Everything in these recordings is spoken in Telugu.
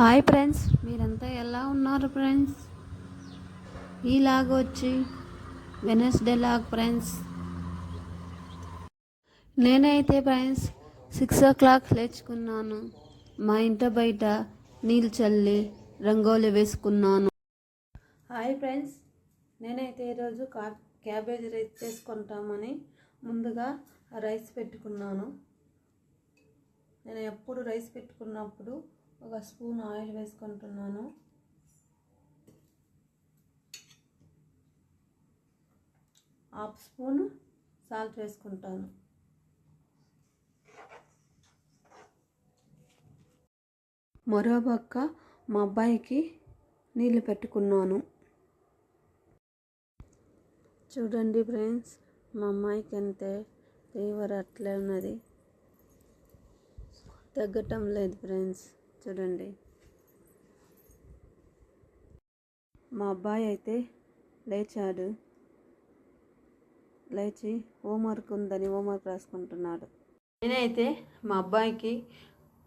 హాయ్ ఫ్రెండ్స్ మీరంతా ఎలా ఉన్నారు ఫ్రెండ్స్ ఈ లాగ్ వచ్చి వెనస్డే లాగ్ ఫ్రెండ్స్ నేనైతే ఫ్రెండ్స్ సిక్స్ ఓ క్లాక్ లేచుకున్నాను. మా ఇంట బయట నీళ్ళు చల్లి రంగోలి వేసుకున్నాను. హాయ్ ఫ్రెండ్స్ నేనైతే ఈరోజు కా క్యాబేజీ రైస్ చేసుకుంటామని ముందుగా రైస్ పెట్టుకున్నాను. నేను ఎప్పుడు రైస్ పెట్టుకున్నప్పుడు ఒక స్పూన్ ఆయిల్ వేసుకుంటున్నాను. హాఫ్ స్పూన్ సాల్ట్ వేసుకుంటాను. మరో పక్క మా అబ్బాయికి నీళ్ళు పెట్టుకున్నాను. చూడండి ఫ్రెండ్స్ మా అమ్మాయికి అంతే ఫీవర్ అట్లే ఉన్నది. తగ్గటం లేదు ఫ్రెండ్స్. చూడండి. మా అబ్బాయి అయితే లేచాడు. లేచి హోంవర్క్ ఉందని హోంవర్క్ రాసుకుంటున్నాడు. నేనైతే మా అబ్బాయికి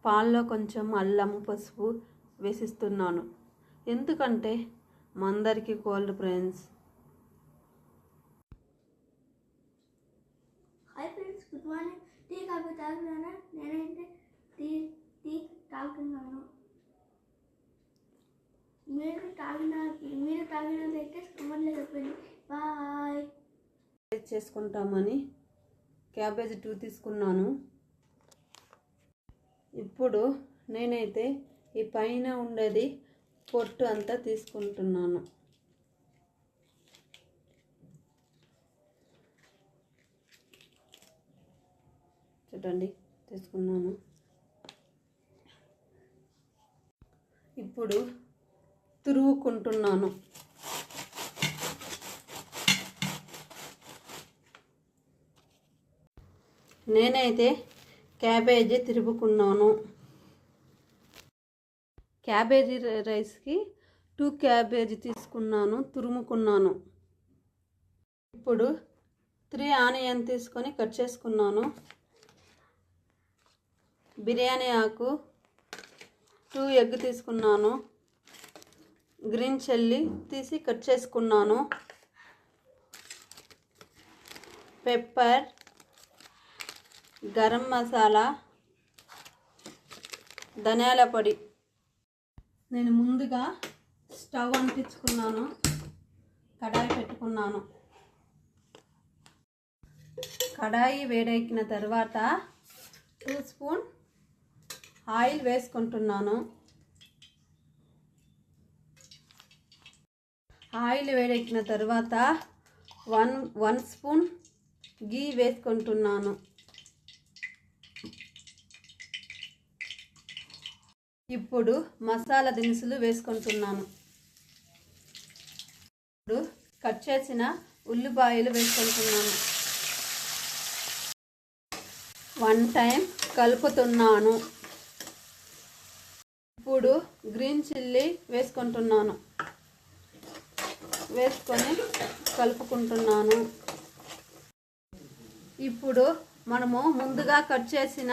పాల్లో కొంచెం అల్లం పసుపు వేసిస్తున్నాను. ఎందుకంటే మా అందరికీ cold friends hi friends good morning. Tea coffee తాగుతున్నానా? నేనైతే టీ టీ తాగుతున్నాను. మీరు తాగిన మీరు తాగినదైతే కమెంట్లో చెప్పండి బాయ్. చేసుకుంటామని. క్యాబేజ్ టూ తీసుకున్నాను. ఇప్పుడు నేనైతే ఈ పైన ఉండేది పొట్టు అంతా తీసుకుంటున్నాను. చూడండి తీసుకున్నాను. ఇప్పుడు తురుముకుంటున్నాను నేనైతే క్యాబేజీ తిరుపుకున్నాను. క్యాబేజీ రైస్కి టూ క్యాబేజీ తీసుకున్నాను తురుముకున్నాను. ఇప్పుడు త్రీ ఆనియన్ తీసుకొని కట్ చేసుకున్నాను. బిర్యానీ ఆకు టూ ఎగ్ తీసుకున్నాను. గ్రీన్ చిల్లీ తీసి కట్ చేసుకున్నాను. పెప్పర్ గరం మసాలా ధనియాల పొడి. నేను ముందుగా స్టవ్ అంటించుకున్నాను. కడాయి పెట్టుకున్నాను. కడాయి వేడెక్కిన తర్వాత టూ స్పూన్ ఆయిల్ వేసుకుంటున్నాను. ఆయిల్ వేడెక్కిన తర్వాత వన్ వన్ స్పూన్ గీ వేసుకుంటున్నాను. ఇప్పుడు మసాలా దినుసులు వేసుకుంటున్నాను. ఇప్పుడు కట్ చేసిన ఉల్లిపాయలు వేసుకుంటున్నాను. వన్ టైం కలుపుతున్నాను. ఇప్పుడు గ్రీన్ చిల్లీ వేసుకుంటున్నాను. వేసుకొని కలుపుకుంటున్నాను. ఇప్పుడు మనము ముందుగా కట్ చేసిన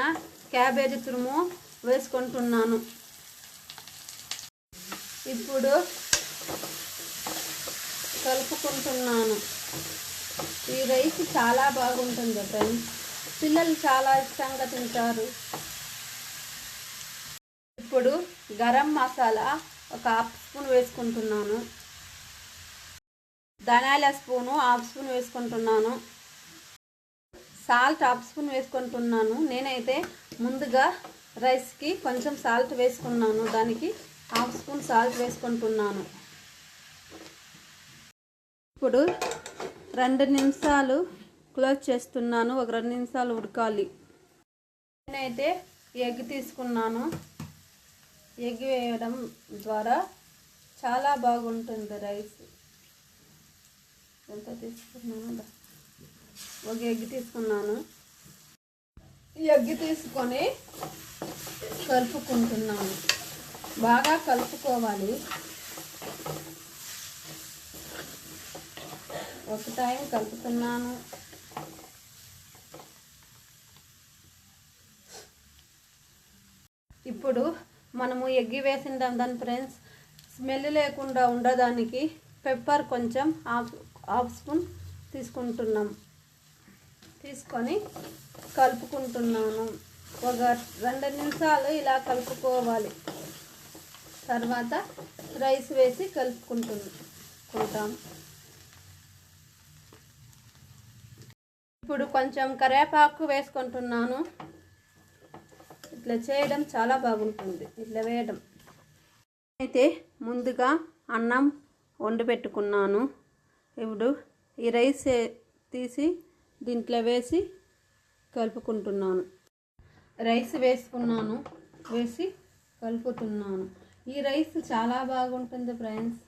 క్యాబేజీ తురుము వేసుకుంటున్నాను. ఇప్పుడు కలుపుకుంటున్నాను. ఈ రైస్ చాలా బాగుంటుంది ఫ్రెండ్స్ పిల్లలు చాలా ఇష్టంగా తింటారు. ఇప్పుడు గరం మసాలా ఒక హాఫ్ స్పూన్ వేసుకుంటున్నాను. ధనాల స్పూను హాఫ్ స్పూన్ వేసుకుంటున్నాను. సాల్ట్ హాఫ్ స్పూన్ వేసుకుంటున్నాను. నేనైతే ముందుగా రైస్కి కొంచెం సాల్ట్ వేసుకున్నాను. దానికి హాఫ్ స్పూన్ సాల్ట్ వేసుకుంటున్నాను. ఇప్పుడు రెండు నిమిషాలు క్లోజ్ చేస్తున్నాను. ఒక రెండు నిమిషాలు ఉడకాలి. నేనైతే ఎగ్ తీసుకున్నాను. ఎగ్ వేయడం ద్వారా చాలా బాగుంటుంది రైస్. ఎంత తీసుకున్నాను ఒక ఎగ్ తీసుకున్నాను. ఎగ్ తీసుకొని కలుపుకుంటున్నాను. బాగా కలుపుకోవాలి. ఒక టైం కలుపుతున్నాను. ఇప్పుడు మనము ఎగ్గి వేసిందాం దాని ఫ్రెండ్స్ స్మెల్ లేకుండా ఉండడానికి పెప్పర్ కొంచెం హాఫ్ హాఫ్ స్పూన్ తీసుకుంటున్నాం. తీసుకొని కలుపుకుంటున్నాను. ఒక రెండు నిమిషాలు ఇలా కలుపుకోవాలి. తర్వాత రైస్ వేసి కలుపుకుంటున్నాం ఇప్పుడు కొంచెం కరివేపాకు వేసుకుంటున్నాను. ఇట్లా చేయడం చాలా బాగుంటుంది. ఇట్లా వేయడం. అయితే ముందుగా అన్నం వండి పెట్టుకున్నాను. ఇప్పుడు ఈ రైస్ తీసి దీంట్లో వేసి కలుపుకుంటున్నాను. రైస్ వేసుకున్నాను. వేసి కలుపుతున్నాను. ఈ రైస్ చాలా బాగుంటుంది ఫ్రెండ్స్.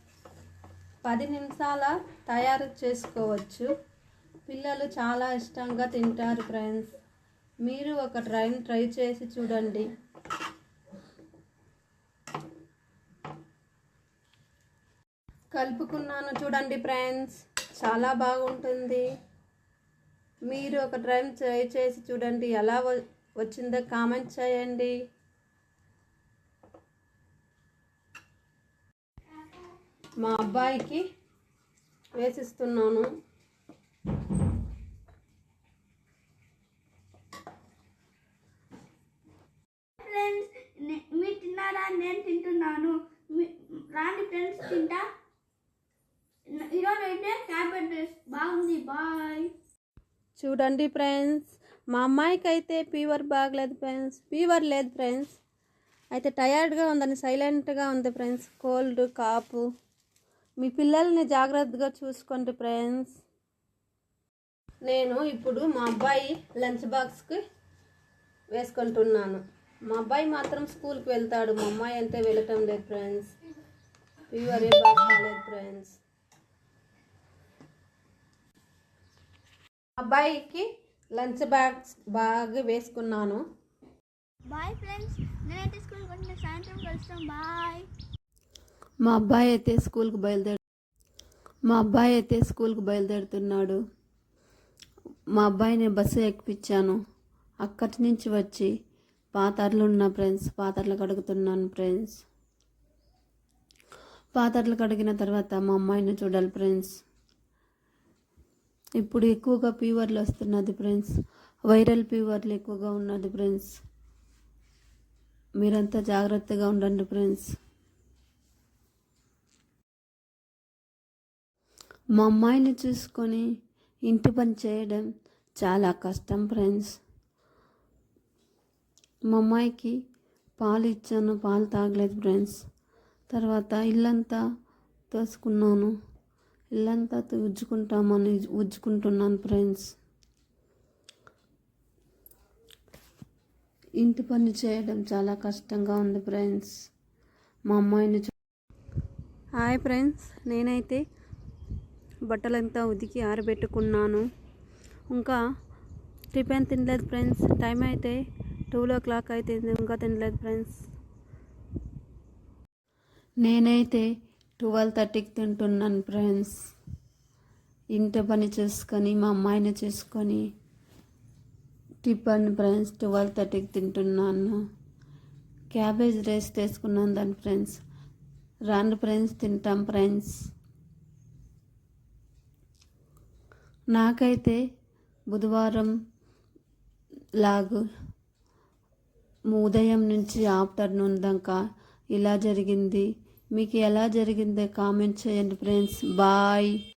పది నిమిషాల తయారు చేసుకోవచ్చు. పిల్లలు చాలా ఇష్టంగా తింటారు ఫ్రెండ్స్. మీరు ఒక ట్రై ట్రై చేసి చూడండి. కలుపుకున్నాను చూడండి ఫ్రెండ్స్. చాలా బాగుంటుంది. మీరు ఒక ట్రై ట్రై చేసి చూడండి. ఎలా వచ్చిందో కామెంట్ చేయండి. మా అబ్బాయికి వేసిస్తున్నాను. ఫ్రెండ్స్ మీరు తిన్నారా? నేను తింటున్నాను. రాండి ఫ్రెండ్స్ తింటా? ఈరోజు అయితే క్యాబెట్ రైస్ బాగుంది. బాయ్ చూడండి ఫ్రెండ్స్ మా అమ్మాయికి అయితే ఫీవర్ బాగలేదు ఫ్రెండ్స్ ఫీవర్ లేదు ఫ్రెండ్స్ అయితే టయర్డ్గా ఉందని సైలెంట్గా ఉంది ఫ్రెండ్స్ కోల్డ్ కాపు. మీ పిల్లల్ని జాగ్రత్తగా చూసుకోండి ఫ్రెండ్స్ నేను ఇప్పుడు మా అబ్బాయి లంచ్ బాక్స్కి వేసుకుంటున్నాను. మా అబ్బాయి మాత్రం స్కూల్కి వెళ్తాడు. మా అమ్మాయి అంటే వెళ్ళటం లేదు ఫ్రెండ్స్. ఫీవర్ ఏ బాగా కాలేదు ఫ్రెండ్స్. అబ్బాయికి లంచ్ బాక్స్ బాగా వేసుకున్నాను. Bye friends. నేనైతే స్కూల్ కొంటే సాయంత్రం కలుస్తాం. బాయ్. మా అబ్బాయి అయితే స్కూల్కి బయలుదేరు మా అబ్బాయి అయితే స్కూల్కి బయలుదేరుతున్నాడు. మా అబ్బాయిని బస్సు ఎక్కిపించాను అక్కడి నుంచి వచ్చి పాతర్లు ఉన్న ఫ్రెండ్స్ పాతర్లు కడుగుతున్నాను ఫ్రెండ్స్. పాతర్లు కడిగిన తర్వాత మా అమ్మాయిని చూడాలి ఫ్రెండ్స్. ఇప్పుడు ఎక్కువగా ఫీవర్లు వస్తున్నది ఫ్రెండ్స్. వైరల్ ఫీవర్లు ఎక్కువగా ఉన్నది ఫ్రెండ్స్. మీరంతా జాగ్రత్తగా ఉండండి ఫ్రెండ్స్. మా అమ్మాయిని చూసుకొని ఇంటి పని చేయడం చాలా కష్టం ఫ్రెండ్స్. మా అమ్మాయికి పాలు ఇచ్చాను పాలు తాగలేదు ఫ్రెండ్స్ తర్వాత ఇల్లంతా తోసుకున్నాను. ఇల్లంతా ఉజ్జుకుంటామని ఉజ్జుకుంటున్నాను ఫ్రెండ్స్ ఇంటి పని చేయడం చాలా కష్టంగా ఉంది ఫ్రెండ్స్ మా అమ్మాయిని చూ హాయ్ ఫ్రెండ్స్ నేనైతే బట్టలంతా ఉతికి ఆరబెట్టుకున్నాను. ఇంకా టిఫిన్ తినలేదు ఫ్రెండ్స్ టైం అయితే టూ ఓ క్లాక్ అయితే ఇంకా తినలేదు ఫ్రెండ్స్. నేనైతే ట్వెల్వ్ థర్టీకి తింటున్నాను ఫ్రెండ్స్. ఇంటి పని చేసుకొని మా అమ్మాయిని చేసుకొని టిఫిన్ ఫ్రెండ్స్ ట్వెల్వ్ థర్టీకి తింటున్నాను. క్యాబేజ్ రైస్ తీసుకున్నాను దాని ఫ్రెండ్స్. రాను ఫ్రెండ్స్ తింటాం ఫ్రెండ్స్. నాకైతే బుధవారం లాగు ఉదయం నుంచి ఆఫ్టర్నూన్ దాకా ఇలా జరిగింది. మీకు ఎలా జరిగిందో కామెంట్ చేయండి ఫ్రెండ్స్. బాయ్.